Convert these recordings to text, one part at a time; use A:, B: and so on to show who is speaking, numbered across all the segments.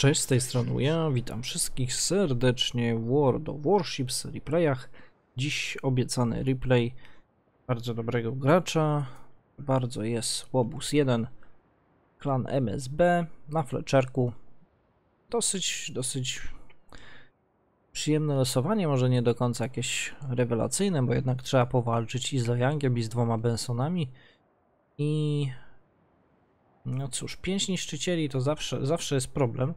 A: Cześć, z tej strony ja, witam wszystkich serdecznie w World of Warships replayach. Dziś obiecany replay bardzo dobrego gracza, bardzo jest Łobuz 1, klan MSB na fleczerku. Dosyć, dosyć przyjemne losowanie, może nie do końca jakieś rewelacyjne, bo jednak trzeba powalczyć i z Lojangiem i z dwoma Bensonami i no cóż, pięć niszczycieli to zawsze, zawsze jest problem.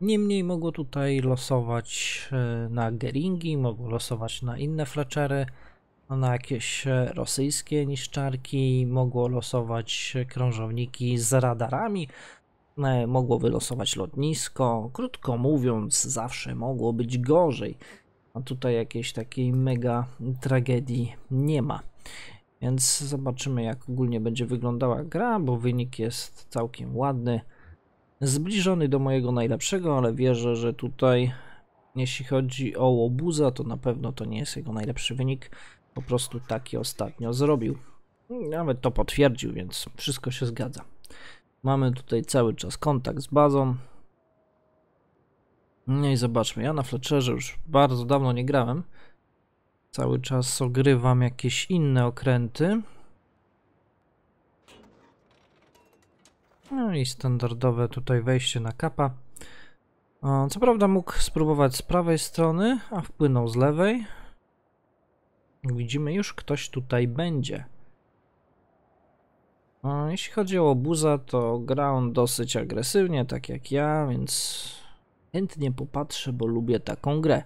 A: Niemniej mogło tutaj losować e, na Geringi, mogło losować na inne Fletchery, na jakieś e, rosyjskie niszczarki, mogło losować krążowniki z radarami, e, mogło wylosować lotnisko. Krótko mówiąc, zawsze mogło być gorzej. A tutaj jakiejś takiej mega tragedii nie ma. Więc zobaczymy jak ogólnie będzie wyglądała gra, bo wynik jest całkiem ładny. Zbliżony do mojego najlepszego, ale wierzę, że tutaj jeśli chodzi o łobuza, to na pewno to nie jest jego najlepszy wynik. Po prostu taki ostatnio zrobił. Nawet to potwierdził, więc wszystko się zgadza. Mamy tutaj cały czas kontakt z bazą. No i zobaczmy, ja na Fletcherze już bardzo dawno nie grałem. Cały czas ogrywam jakieś inne okręty. No i standardowe tutaj wejście na kapa. Co prawda mógł spróbować z prawej strony, a wpłynął z lewej. Widzimy już ktoś tutaj będzie. Jeśli chodzi o obuza, to gra on dosyć agresywnie, tak jak ja, więc chętnie popatrzę, bo lubię taką grę.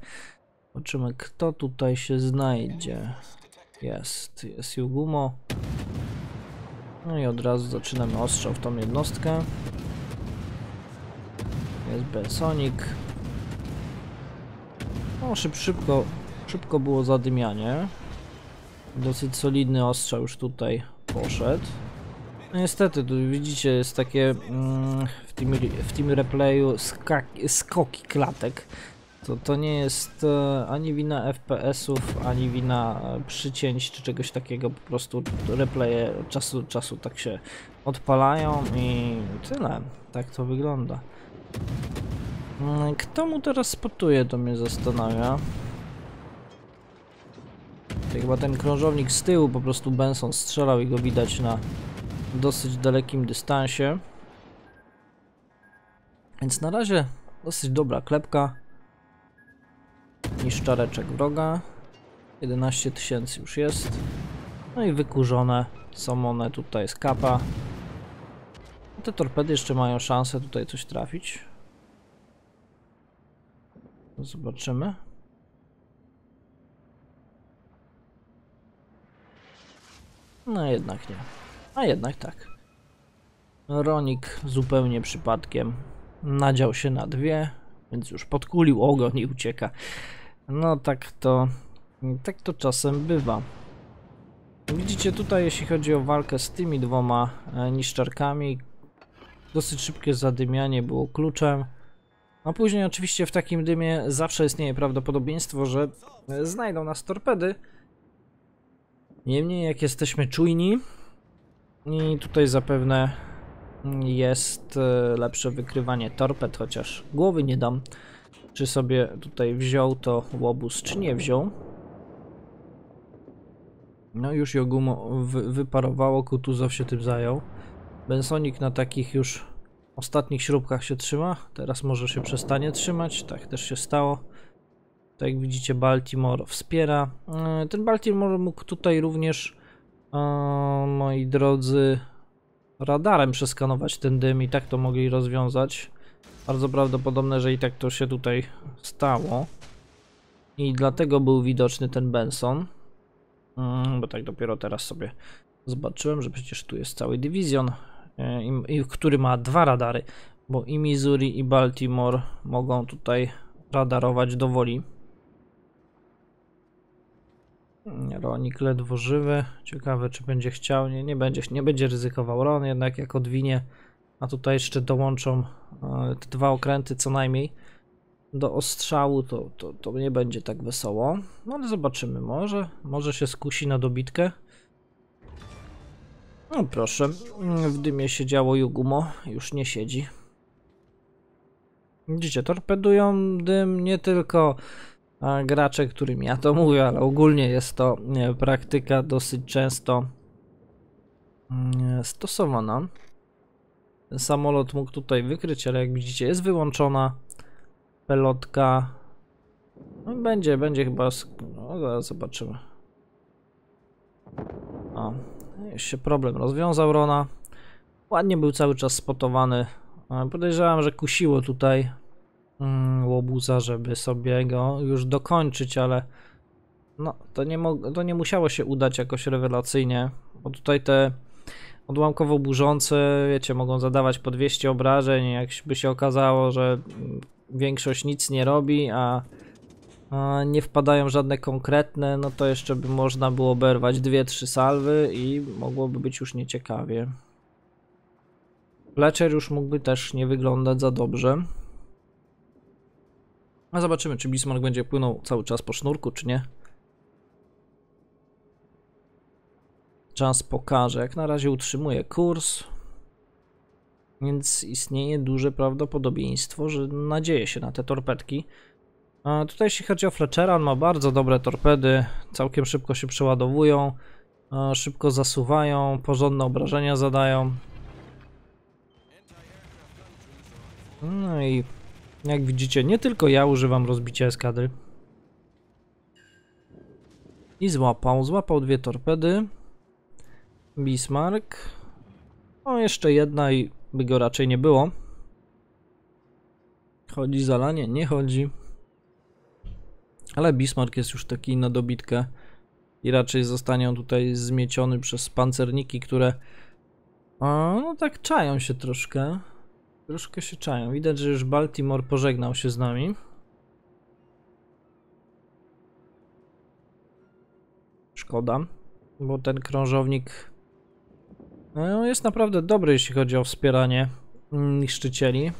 A: Zobaczymy, kto tutaj się znajdzie. Jest, jest Yugumo. No i od razu zaczynamy ostrzał w tą jednostkę. Jest Bensonik. No, szyb, szybko, szybko było zadymianie. Dosyć solidny ostrzał już tutaj poszedł. No niestety, tu widzicie, jest takie mm, w, tym, w tym replayu skoki klatek. To, to nie jest e, ani wina FPS-ów, ani wina e, przycięć czy czegoś takiego, po prostu replaye od czasu do czasu tak się odpalają i tyle. Tak to wygląda. Mm, kto mu teraz spotuje, to mnie zastanawia. To chyba ten krążownik z tyłu, po prostu Benson strzelał i go widać na dosyć dalekim dystansie. Więc na razie dosyć dobra klepka niszczareczek wroga. 11 tysięcy już jest. No i wykurzone są one tutaj z kapa. Te torpedy jeszcze mają szansę tutaj coś trafić. Zobaczymy. No jednak nie. A jednak tak. Ronik zupełnie przypadkiem nadział się na dwie, więc już podkulił ogon i ucieka. No tak to, tak to czasem bywa. Widzicie tutaj, jeśli chodzi o walkę z tymi dwoma e, niszczarkami, dosyć szybkie zadymianie było kluczem. A później oczywiście w takim dymie zawsze istnieje prawdopodobieństwo, że e, znajdą nas torpedy. Niemniej jak jesteśmy czujni i tutaj zapewne jest e, lepsze wykrywanie torped, chociaż głowy nie dam czy sobie tutaj wziął to łobuz, czy nie wziął. No już Jogumo wy wyparowało, Kutuzow się tym zajął. Bensonik na takich już ostatnich śrubkach się trzyma, teraz może się przestanie trzymać, tak też się stało. Tak jak widzicie Baltimore wspiera. E, ten Baltimore mógł tutaj również, o, moi drodzy, radarem przeskanować ten dym i tak to mogli rozwiązać. Bardzo prawdopodobne, że i tak to się tutaj stało. I dlatego był widoczny ten Benson. Mm, bo tak dopiero teraz sobie zobaczyłem, że przecież tu jest cały dywizjon, e, który ma dwa radary, bo i Missouri i Baltimore mogą tutaj radarować do woli. Ronik ledwo żywy. Ciekawe, czy będzie chciał. Nie, nie będzie, nie będzie ryzykował. Ron jednak jak odwinie a tutaj jeszcze dołączą e, te dwa okręty co najmniej do ostrzału, to, to, to nie będzie tak wesoło. No ale zobaczymy, może, może się skusi na dobitkę. No proszę, w dymie siedziało Jugumo, już nie siedzi. Widzicie, torpedują dym nie tylko a, gracze, którym ja to mówię, ale ogólnie jest to nie, praktyka dosyć często mm, stosowana. Samolot mógł tutaj wykryć, ale jak widzicie jest wyłączona pelotka. No, będzie, będzie chyba... No, zaraz zobaczymy. O, już się problem rozwiązał Rona. Ładnie był cały czas spotowany. Podejrzewam, że kusiło tutaj mm, łobuza, żeby sobie go już dokończyć, ale no, to nie, to nie musiało się udać jakoś rewelacyjnie, bo tutaj te odłamkowo burzące, wiecie, mogą zadawać po 200 obrażeń, jakby się okazało, że większość nic nie robi, a, a nie wpadają żadne konkretne, no to jeszcze by można było oberwać 2-3 salwy i mogłoby być już nieciekawie. Fletcher już mógłby też nie wyglądać za dobrze. A zobaczymy, czy Bismarck będzie płynął cały czas po sznurku, czy nie. Czas pokaże. Jak na razie utrzymuje kurs. Więc istnieje duże prawdopodobieństwo, że nadzieje się na te torpedki. A tutaj jeśli chodzi o Fletchera, on ma bardzo dobre torpedy. Całkiem szybko się przeładowują. Szybko zasuwają, porządne obrażenia zadają. No i jak widzicie, nie tylko ja używam rozbicia eskadry. I złapał, złapał dwie torpedy. Bismarck. O, jeszcze jedna i by go raczej nie było. Chodzi zalanie? Nie chodzi. Ale Bismarck jest już taki na dobitkę i raczej zostanie on tutaj zmieciony przez pancerniki, które no tak czają się troszkę. Troszkę się czają. Widać, że już Baltimore pożegnał się z nami. Szkoda, bo ten krążownik no, jest naprawdę dobry, jeśli chodzi o wspieranie niszczycieli.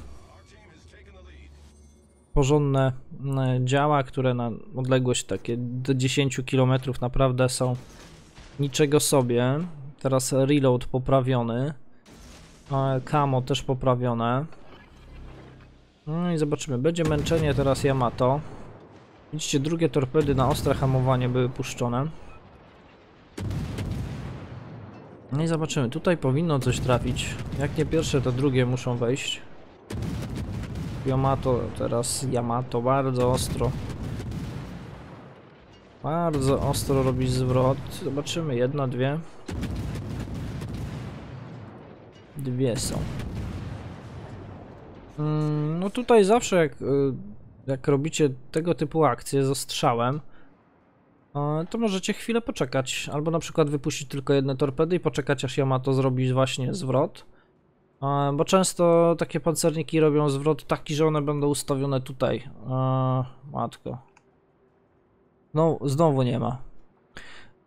A: Porządne e, działa, które na odległość takie do 10 km naprawdę są niczego sobie. Teraz reload poprawiony. Kamo też poprawione. No i zobaczymy. Będzie męczenie teraz Yamato. Widzicie, drugie torpedy na ostre hamowanie były puszczone. No i zobaczymy. Tutaj powinno coś trafić. Jak nie pierwsze, to drugie muszą wejść. Yamato, teraz Yamato bardzo ostro. Bardzo ostro robi zwrot. Zobaczymy. Jedna, dwie. Dwie są. Mm, no tutaj zawsze jak, y, jak robicie tego typu akcje z ostrzałem, to możecie chwilę poczekać, albo na przykład wypuścić tylko jedne torpedy i poczekać aż Yamato zrobi właśnie zwrot. Bo często takie pancerniki robią zwrot taki, że one będą ustawione tutaj. Matko. No, znowu nie ma.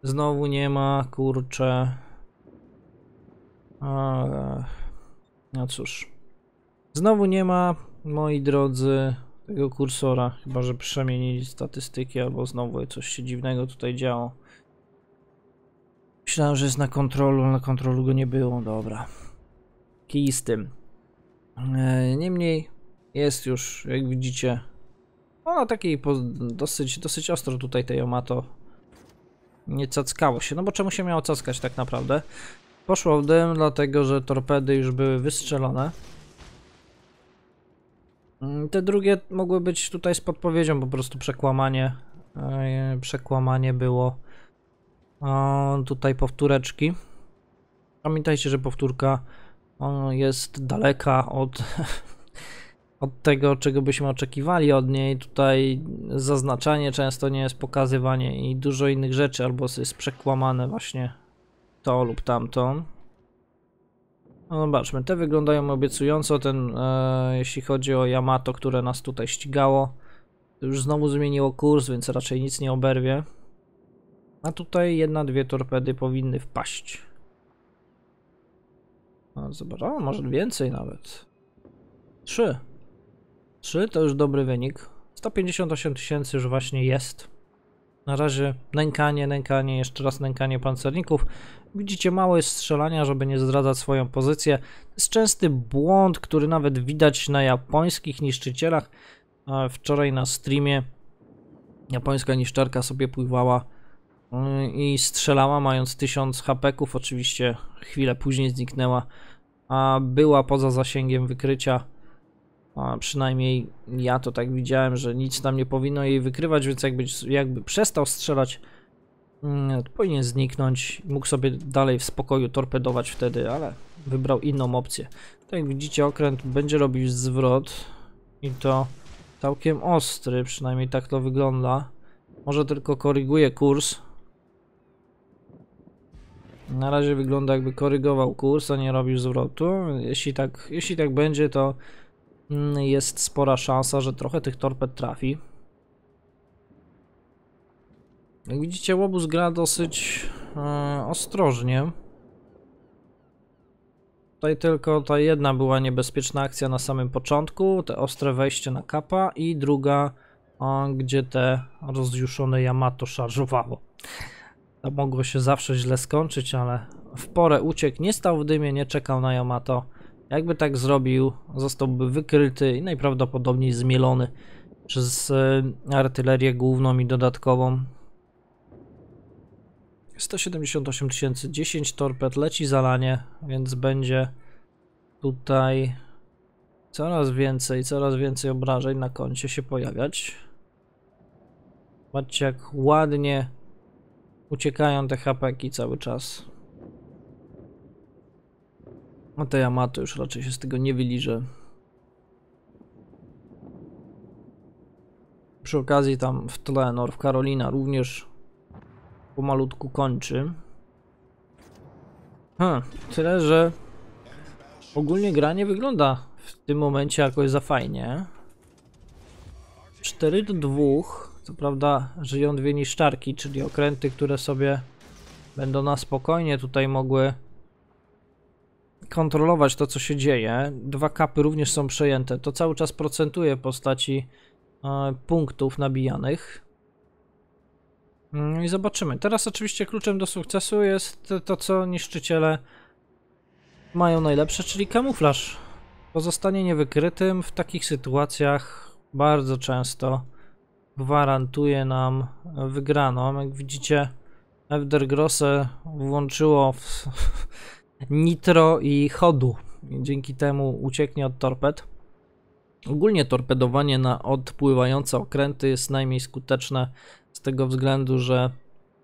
A: Znowu nie ma, kurczę. No cóż. Znowu nie ma, moi drodzy, tego kursora. Chyba, że przemienili statystyki, albo znowu coś się dziwnego tutaj działo. Myślałem, że jest na kontrolu, na kontrolu go nie było. Dobra. Kij z tym. E, niemniej jest już, jak widzicie, o, na takiej dosyć, dosyć ostro tutaj tej Yamato nie cackało się. No bo czemu się miało cackać tak naprawdę? Poszło w dym, dlatego że torpedy już były wystrzelone. Mm, te drugie mogły być tutaj z podpowiedzią, po prostu przekłamanie. E, przekłamanie było tutaj powtóreczki. Pamiętajcie, że powtórka jest daleka od, od tego, czego byśmy oczekiwali od niej. Tutaj zaznaczanie często nie jest pokazywanie i dużo innych rzeczy, albo jest przekłamane właśnie to lub tamto. No zobaczmy, te wyglądają obiecująco, ten e, jeśli chodzi o Yamato, które nas tutaj ścigało, już znowu zmieniło kurs, więc raczej nic nie oberwie. A tutaj jedna, dwie torpedy powinny wpaść. No, zobacz, o, może więcej nawet. Trzy. Trzy to już dobry wynik. 158 tysięcy już właśnie jest. Na razie nękanie, nękanie, jeszcze raz nękanie pancerników Widzicie, mało jest strzelania, żeby nie zdradzać swoją pozycję. To jest częsty błąd, który nawet widać na japońskich niszczycielach. E, Wczoraj na streamie japońska niszczarka sobie pływała y, i strzelała mając 1000 hapeków. Oczywiście chwilę później zniknęła, a była poza zasięgiem wykrycia. A przynajmniej ja to tak widziałem, że nic tam nie powinno jej wykrywać, więc jakby, jakby przestał strzelać, mm, powinien zniknąć. Mógł sobie dalej w spokoju torpedować wtedy, ale wybrał inną opcję. Tak jak widzicie, okręt będzie robił zwrot i to całkiem ostry, przynajmniej tak to wygląda. Może tylko koryguje kurs. Na razie wygląda jakby korygował kurs, a nie robił zwrotu. Jeśli tak, jeśli tak będzie, to mm, jest spora szansa, że trochę tych torped trafi. Jak widzicie, łobuz gra dosyć e, ostrożnie. Tutaj tylko ta jedna była niebezpieczna akcja na samym początku, te ostre wejście na kapa i druga, o, gdzie te rozjuszone Yamato szarżowało. To mogło się zawsze źle skończyć, ale w porę uciekł, nie stał w dymie, nie czekał na Yamato. Jakby tak zrobił, zostałby wykryty i najprawdopodobniej zmielony przez y, artylerię główną i dodatkową. 178 tysięcy, 10 torped, leci zalanie, więc będzie tutaj coraz więcej, coraz więcej obrażeń na koncie się pojawiać. Patrzcie jak ładnie uciekają te hapeki cały czas. No te Yamato już raczej się z tego nie wyliże. Przy okazji tam w tle North Carolina również pomalutku kończy. Hmm, tyle, że ogólnie gra nie wygląda w tym momencie jakoś za fajnie. 4 do 2. Co prawda żyją dwie niszczarki, czyli okręty, które sobie będą na spokojnie tutaj mogły kontrolować to, co się dzieje. Dwa kapy również są przejęte. To cały czas procentuje w postaci e, punktów nabijanych. No i zobaczymy. Teraz oczywiście kluczem do sukcesu jest to, co niszczyciele mają najlepsze, czyli kamuflaż. Pozostanie niewykrytym w takich sytuacjach bardzo często gwarantuje nam wygraną. Jak widzicie, Efdergrosse włączyło w nitro i chodu. Dzięki temu ucieknie od torped. Ogólnie torpedowanie na odpływające okręty jest najmniej skuteczne z tego względu, że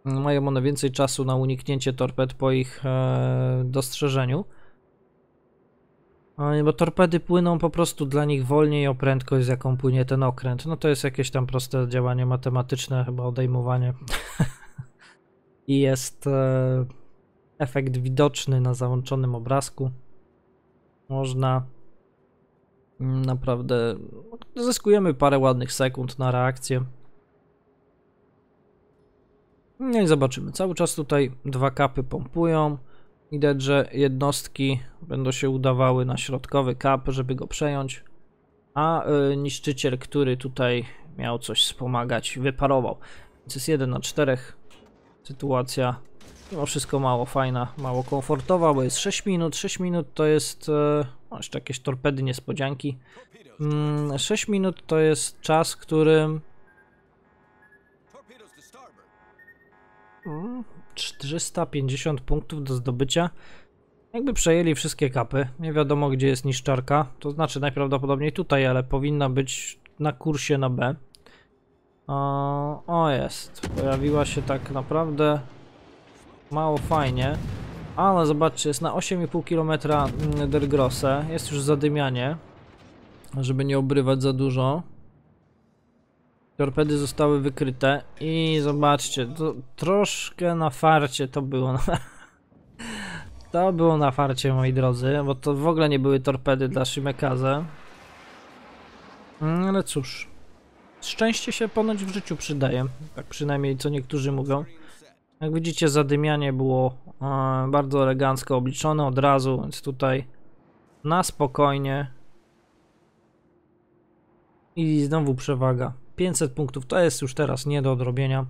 A: mają one więcej czasu na uniknięcie torped po ich e, dostrzeżeniu. Bo torpedy płyną po prostu dla nich wolniej o prędkość, z jaką płynie ten okręt. No to jest jakieś tam proste działanie matematyczne, chyba odejmowanie. I jest e, efekt widoczny na załączonym obrazku. Można mm, naprawdę zyskujemy parę ładnych sekund na reakcję. No i zobaczymy. Cały czas tutaj dwa kapy pompują. Widać, że jednostki będą się udawały na środkowy kap, żeby go przejąć. A y, niszczyciel, który tutaj miał coś wspomagać, wyparował. Więc jest 1 na 4. Sytuacja mimo wszystko mało fajna, mało komfortowa, bo jest 6 minut. 6 minut to jest... Y, jeszcze jakieś torpedy, niespodzianki. 6 mm, minut to jest czas, którym 450 punktów do zdobycia. Jakby przejęli wszystkie kapy, nie wiadomo gdzie jest niszczarka, to znaczy najprawdopodobniej tutaj, ale powinna być na kursie na B. O, o jest, pojawiła się tak naprawdę mało fajnie, ale zobaczcie, jest na 8,5 km Dergrosse, jest już zadymianie, żeby nie obrywać za dużo. Torpedy zostały wykryte i zobaczcie, to troszkę na farcie to było. to było na farcie, moi drodzy, bo to w ogóle nie były torpedy dla Shimekaze. Mm, ale cóż, szczęście się ponoć w życiu przydaje, tak przynajmniej co niektórzy mówią. Jak widzicie, zadymianie było e, bardzo elegancko obliczone od razu, więc tutaj na spokojnie. I znowu przewaga. 500 punktów to jest już teraz nie do odrobienia.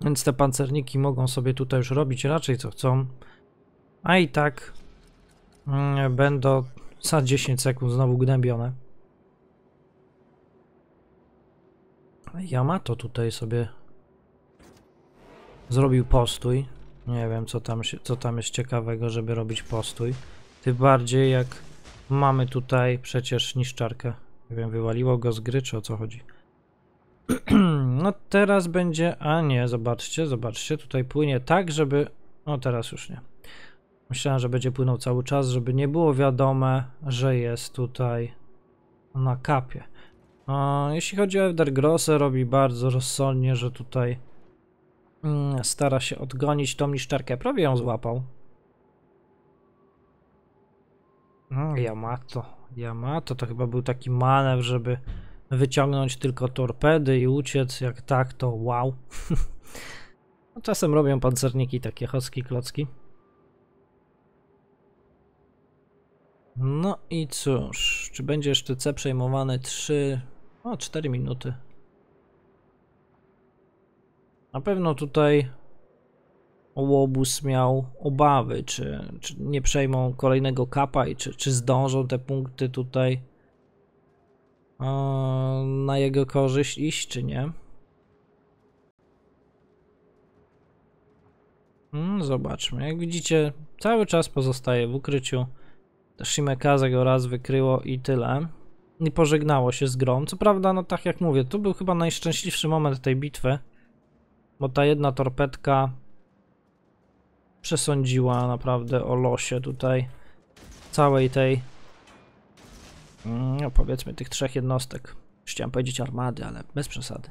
A: Więc te pancerniki mogą sobie tutaj już robić raczej co chcą. A i tak mm, będą za 10 sekund znowu gnębione. Yamato tutaj sobie zrobił postój. Nie wiem, co tam, co tam jest ciekawego, żeby robić postój. Tym bardziej jak mamy tutaj przecież niszczarkę. Nie wiem, wywaliło go z gry, czy o co chodzi. no teraz będzie... A nie, zobaczcie, zobaczcie. Tutaj płynie tak, żeby... No teraz już nie. Myślałem, że będzie płynął cały czas, żeby nie było wiadome, że jest tutaj na kapie. A jeśli chodzi o Eldergrosse, robi bardzo rozsądnie, że tutaj mm, stara się odgonić tą niszczarkę. Prawie ją złapał. Mm, Yamato. Yamato to chyba był taki manewr, żeby wyciągnąć tylko torpedy i uciec. Jak tak, to wow. no, czasem robią pancerniki takie choski klocki. No i cóż, czy będzie sztyce przejmowane 3, o 4 minuty. Na pewno tutaj Łobuz miał obawy, czy, czy nie przejmą kolejnego kapa i czy, czy zdążą te punkty tutaj o, na jego korzyść iść, czy nie. Hmm, zobaczmy. Jak widzicie, cały czas pozostaje w ukryciu. Shimekaze go raz wykryło i tyle. I pożegnało się z grą. Co prawda, no tak jak mówię, to był chyba najszczęśliwszy moment tej bitwy. Bo ta jedna torpedka przesądziła naprawdę o losie tutaj całej tej mm, no powiedzmy tych trzech jednostek. Chciałem powiedzieć armady, ale bez przesady.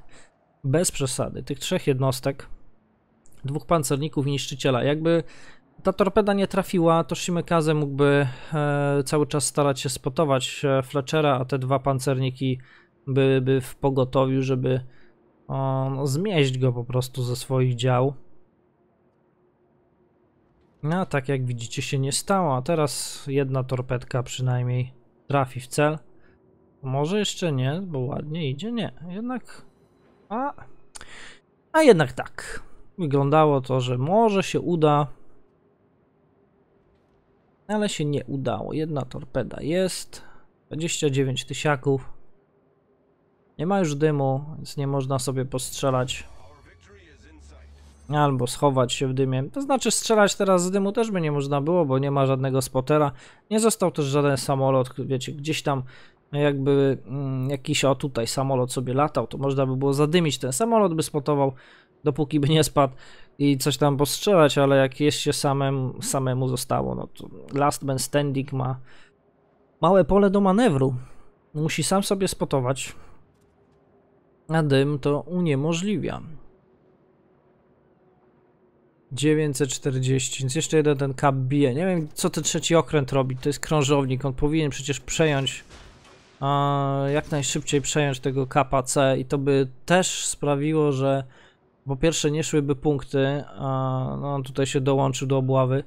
A: Bez przesady. Tych trzech jednostek, dwóch pancerników i niszczyciela. Jakby ta torpeda nie trafiła, to Shimekaze mógłby e, cały czas starać się spotować e, Fletchera, a te dwa pancerniki byłyby w pogotowiu, żeby o, no, zmieść go po prostu ze swoich dział. No, tak jak widzicie się nie stało, a teraz jedna torpedka przynajmniej trafi w cel. Może jeszcze nie, bo ładnie idzie, nie, jednak... A, a jednak tak. Wyglądało to, że może się uda ale się nie udało. Jedna torpeda jest, 29 tysiaków. Nie ma już dymu, więc nie można sobie postrzelać. Albo schować się w dymie. To znaczy strzelać teraz z dymu też by nie można było, bo nie ma żadnego spotera. Nie został też żaden samolot, wiecie, gdzieś tam jakby mm, jakiś o tutaj samolot sobie latał, to można by było zadymić ten samolot, by spotował, dopóki by nie spadł i coś tam postrzelać, ale jak się samemu, samemu zostało, no to Last Man Standing ma małe pole do manewru. Musi sam sobie spotować, a dym to uniemożliwia. 940, więc jeszcze jeden ten kap bije. Nie wiem, co ten trzeci okręt robi. To jest krążownik. On powinien przecież przejąć, jak najszybciej przejąć tego kapa C i to by też sprawiło, że po pierwsze nie szłyby punkty, a no tutaj się dołączył do obławy,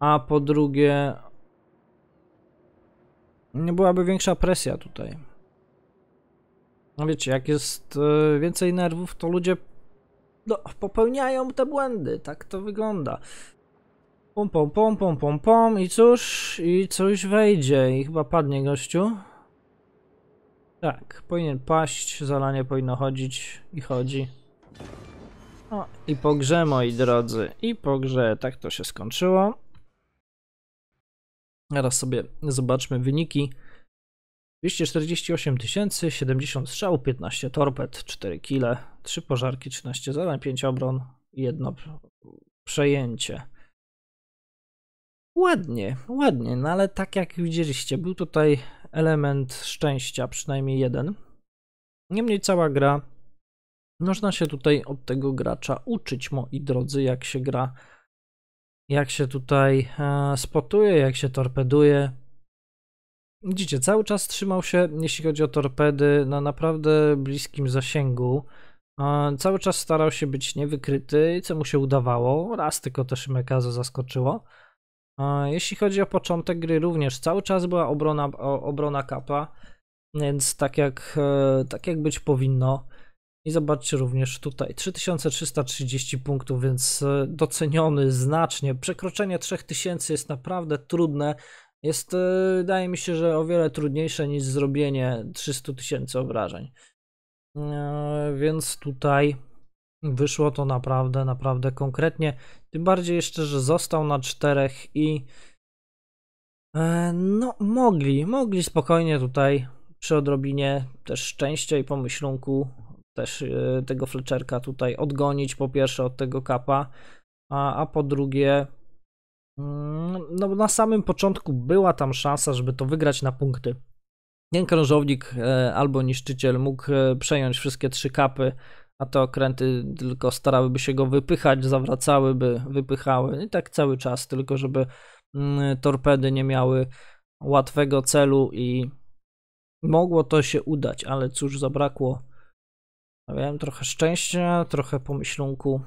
A: a po drugie nie byłaby większa presja tutaj. No wiecie, jak jest e, więcej nerwów, to ludzie no, popełniają te błędy, tak to wygląda. Pom, pom, pom, pom, pom, pom i cóż, i coś wejdzie i chyba padnie gościu. Tak, powinien paść, zalanie powinno chodzić i chodzi. O, i po grze, moi drodzy, i po grze, tak to się skończyło. Teraz sobie zobaczmy wyniki. 248 tysięcy, 70 strzał, 15 torped, 4 kile, 3 pożarki, 13 zadań, 5 obron, jedno przejęcie. Ładnie, ładnie, no ale tak jak widzieliście, był tutaj element szczęścia, przynajmniej jeden. Niemniej cała gra można się tutaj od tego gracza uczyć, moi drodzy, jak się gra, jak się tutaj e, spotuje, jak się torpeduje. Widzicie, cały czas trzymał się, jeśli chodzi o torpedy, na naprawdę bliskim zasięgu. E, cały czas starał się być niewykryty, co mu się udawało. Raz tylko też Mekazo zaskoczyło. E, jeśli chodzi o początek gry, również cały czas była obrona, obrona kapa, więc tak jak, tak jak być powinno. I zobaczcie również tutaj 3330 punktów, więc e, doceniony znacznie. Przekroczenie 3000 jest naprawdę trudne. Jest, e, wydaje mi się, że o wiele trudniejsze niż zrobienie 300 tysięcy obrażeń. E, więc tutaj wyszło to naprawdę, naprawdę konkretnie. Tym bardziej jeszcze, że został na czterech i no mogli, mogli spokojnie tutaj przy odrobinie też szczęścia i pomyślunku też e, tego Fletcherka tutaj odgonić po pierwsze od tego kapa, a, a po drugie no na samym początku była tam szansa, żeby to wygrać na punkty. Ten krążownik e, albo niszczyciel mógł e, przejąć wszystkie trzy kapy, a te okręty tylko starałyby się go wypychać, zawracałyby, wypychały i tak cały czas, tylko żeby mm, torpedy nie miały łatwego celu i mogło to się udać, ale cóż, zabrakło Wiem, trochę szczęścia, trochę pomyślunku.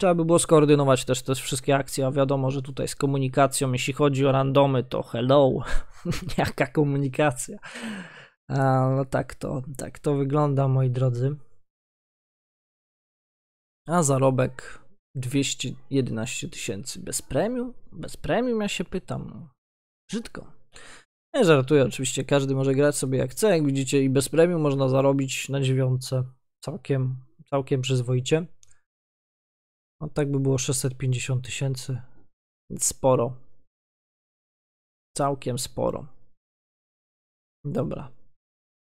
A: Trzeba by było skoordynować też te wszystkie akcje, a wiadomo, że tutaj z komunikacją, jeśli chodzi o randomy, to hello, jaka komunikacja. A, no tak to, tak to wygląda, moi drodzy. A zarobek 211 tysięcy bez premium? Bez premium ja się pytam. No. Brzydko. Nie żartuję, oczywiście każdy może grać sobie jak chce. Jak widzicie i bez premium można zarobić na dziewiątce całkiem, całkiem przyzwoicie. No tak by było 650 tysięcy. Sporo. Całkiem sporo. Dobra.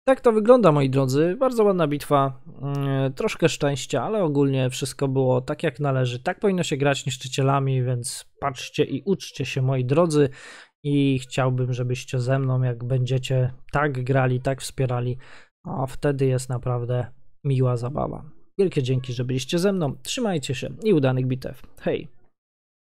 A: Tak to wygląda, moi drodzy. Bardzo ładna bitwa. Mm, troszkę szczęścia, ale ogólnie wszystko było tak jak należy. Tak powinno się grać niszczycielami, więc patrzcie i uczcie się, moi drodzy. I chciałbym, żebyście ze mną, jak będziecie tak grali, tak wspierali, a wtedy jest naprawdę miła zabawa. Wielkie dzięki, że byliście ze mną. Trzymajcie się i udanych bitew. Hej!